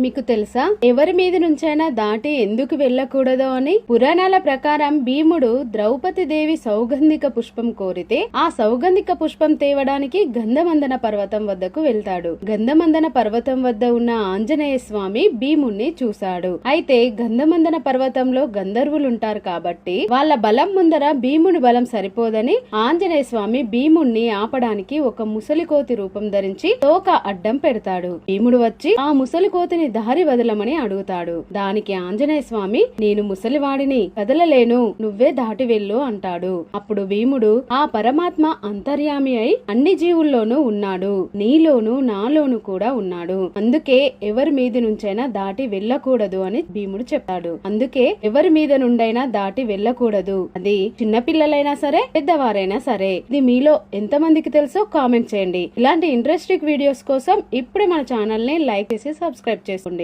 మీకు తెలుసా? ఎవరి మీద నుంచైనా దాటి ఎందుకు వెళ్ళకూడదో అని పురాణాల ప్రకారం భీముడు ద్రౌపది దేవి సౌగంధిక పుష్పం కోరితే ఆ సౌగంధిక పుష్పం తేవడానికి గంధమందన పర్వతం వద్దకు వెళ్తాడు. గంధమందన పర్వతం వద్ద ఉన్న ఆంజనేయ స్వామి భీముణ్ణి చూశాడు. అయితే గంధమందన పర్వతంలో గంధర్వులుంటారు కాబట్టి వాళ్ళ బలం ముందర భీముని బలం సరిపోదని ఆంజనేయ స్వామి భీముణ్ణి ఆపడానికి ఒక ముసలికోతి రూపం ధరించి తోక అడ్డం పెడతాడు. భీముడు వచ్చి ఆ ముసలికోతిని దారి వదలమని అడుగుతాడు. దానికి ఆంజనేయ స్వామి నేను ముసలివాడిని కదలలేను నువ్వే దాటి వెళ్ళు అంటాడు. అప్పుడు భీముడు ఆ పరమాత్మ అంతర్యామి అయి అన్ని జీవుల్లోనూ ఉన్నాడు. నీలోను నాలోను కూడా ఉన్నాడు. అందుకే ఎవరి మీద నుంచైనా దాటి వెళ్ళకూడదు అని భీముడు చెప్తాడు. అందుకే ఎవరి మీద నుండైనా దాటి వెళ్ళకూడదు. అది చిన్నపిల్లలైనా సరే పెద్దవారైనా సరే. ఇది మీలో ఎంతమందికి తెలుసో కామెంట్ చేయండి. ఇలాంటి ఇంట్రెస్టింగ్ వీడియోస్ కోసం ఇప్పుడే మన ఛానల్ని లైక్ చేసి సబ్స్క్రైబ్ చేసుకోండి